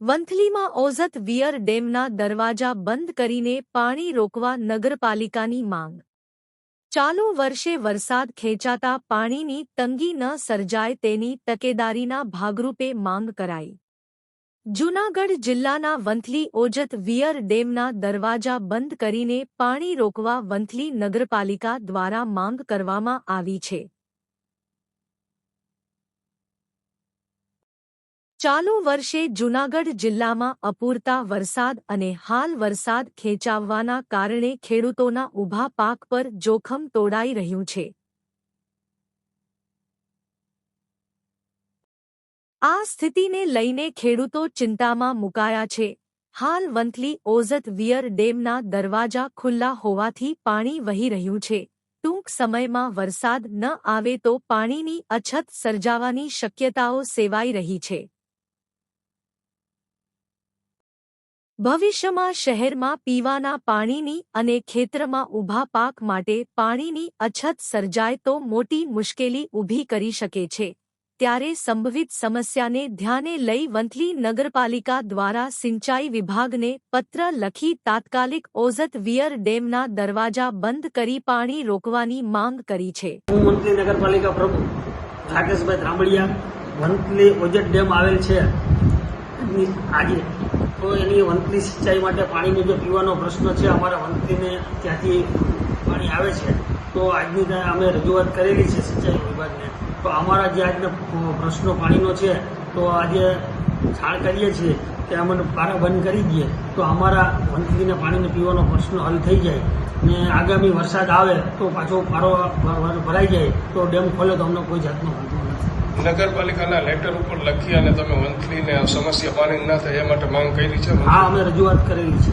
વંથલીમાં Ozat wear ડેમના દરવાજા બંધ કરીને પાણી રોકવા નગરપાલિકાની માંગ. ચાલુ વર્ષે વરસાદ ખેંચાતા પાણીની તંગી ન સર્જાય તેની તકેદારીના ભાગરૂપે માંગ કરાઈ. જૂનાગઢ જિલ્લાના વંથલી ઓજત વિયર ડેમના દરવાજા બંધ કરીને પાણી રોકવા વંથલી નગરપાલિકા દ્વારા માંગ કરવામાં આવી છે. ચાલુ વર્ષે જૂનાગઢ જિલ્લામાં અપૂરતા વરસાદ અને હાલ વરસાદ ખેંચાવવાના કારણે ખેડૂતોના ઊભા પાક પર જોખમ તોડાઈ રહ્યું છે. આ સ્થિતિને લઈને ખેડૂતો ચિંતામાં મુકાયા છે. હાલ વંથલી ઓઝત વિયર ડેમના દરવાજા ખુલ્લા હોવાથી પાણી વહી રહ્યું છે. ટૂંક સમયમાં વરસાદ ન આવે તો પાણીની અછત સર્જાવાની શક્યતાઓ સેવાઈ રહી છે. ભવિષ્યમાં શહેરમાં પીવાના પાણીની અને ખેતરમાં ઊભા પાક માટે પાણીની અછત સર્જાય તો મોટી મુશ્કેલી ઊભી કરી શકે છે. ત્યારે સંભવિત સમસ્યાને ધ્યાને લઈ વંથલી નગરપાલિકા દ્વારા સિંચાઈ વિભાગને પત્ર લખી તાત્કાલિક ઓઝત વિયર ડેમના દરવાજા બંધ કરી પાણી રોકવાની માંગ કરી છે. નગરપાલિકા પ્રમુખ રાકેશભાઈ ત્રાંબડિયા વંથલી ઓઝત ડેમ આવેલ છે. આજે તો એની વંતલી સિંચાઈ માટે પાણીનો જે પીવાનો પ્રશ્ન છે, અમારા વંતલીને ત્યાંથી પાણી આવે છે. તો આજની અમે રજૂઆત કરેલી છે સિંચાઈ વિભાગને, તો અમારા જે આજનો પ્રશ્નો પાણીનો છે, તો આજે જાણ કરીએ છીએ કે અમને પારા બંધ કરી દઈએ, તો અમારા વંતલીને પાણીને પીવાનો પ્રશ્ન હલ થઈ જાય. ને આગામી વરસાદ આવે તો પાછો પારો ભરાઈ જાય, તો ડેમ ખોલે તો અમને કોઈ જાતનો વાંધો નથી. નગરપાલિકાના લેટર ઉપર લખી અને તમે મંથલીને સમસ્યા પાણી ના થાય, એ માટે માંગ કરી છે? હા, અમે રજૂઆત કરેલી છે.